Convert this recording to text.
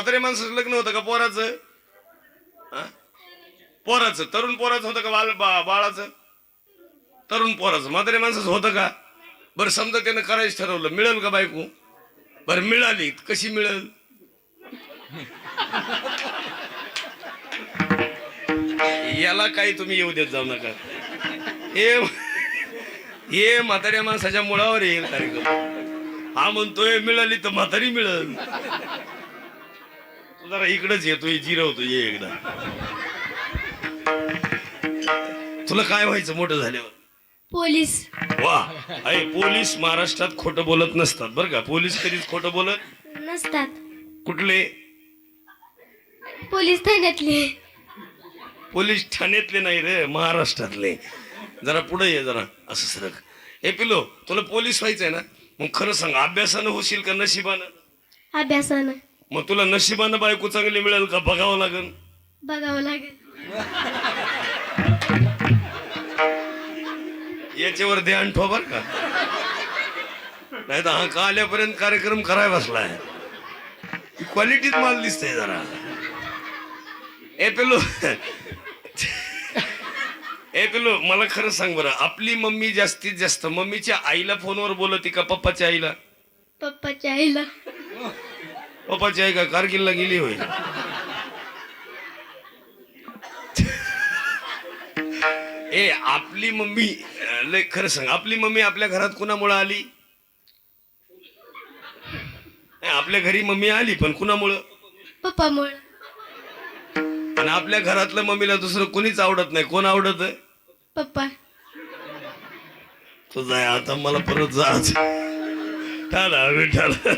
म्हातारे माणसाचं लग्न होतं का पोराचं? हा? पोराचं. तरुण पोराचं होतं का बाल बा- बाळाचं? तरुण पोराचं. म्हातारे माणसाचं होतं का? बरं समजा त्यानं करायचं ठरवलं. मिळेल का बायको? बरं मिळाली. कशी मिळेल? याला काही तुम्ही येऊ देत जाऊ नका. हे हे म्हाताऱ्या माणसाच्या मुळावर येईल कार्यक्रम. हा म्हणतोय मिळाली तर म्हातारी मिळेल. जरा इकडच येतोय जिरवतो ये एकदा. तुला काय व्हायचं मोठं झाल्यावर? पोलीस. वा. अय पोलीस महाराष्ट्रात खोटं बोलत नसतात बरं का? पोलीस कधीच खोटं बोलत नसतात. कुठले? पोलीस ठाण्यातले. पोलीस ठाण्यातले नाही रे महाराष्ट्रातले. जरा पुढे ये जरा असं सरक. ए पिलो तुला पोलीस व्हायचंय ना? मग खरं सांग अभ्यासानं होशील का नशिबानं? अभ्यासानं. मग तुला नशिबानं बायको चांगली मिळेल का बघावं लागेल? बघावं लागेल. याच्यावर ध्यान ठेव बर का. नाही तर हा का आल्यापर्यंत कार्यक्रम कराय बसलाय? क्वालिटीत माल दिसतंय जरा. ए पेलो ए पेलो मला खरं सांग बरं. आपली मम्मी जास्तीत जास्त मम्मीच्या आईला फोनवर बोलती का पप्पाच्या आईला? पप्पाच्या आईला. पप्पाची आई का कारगिलला गेली होय? ए आपली मम्मी लय खरं सांग आपली मम्मी आपल्या घरात कुणामुळं आली? नाही, आपल्या घरी मम्मी आली पण कुणामुळं? पप्पामुळं. आणि आपल्या घरातल्या मम्मीला दुसरं कोणीच आवडत नाही कोण आवडत पप्पा. तुझा आता मला परत जायचं ठाला विठाला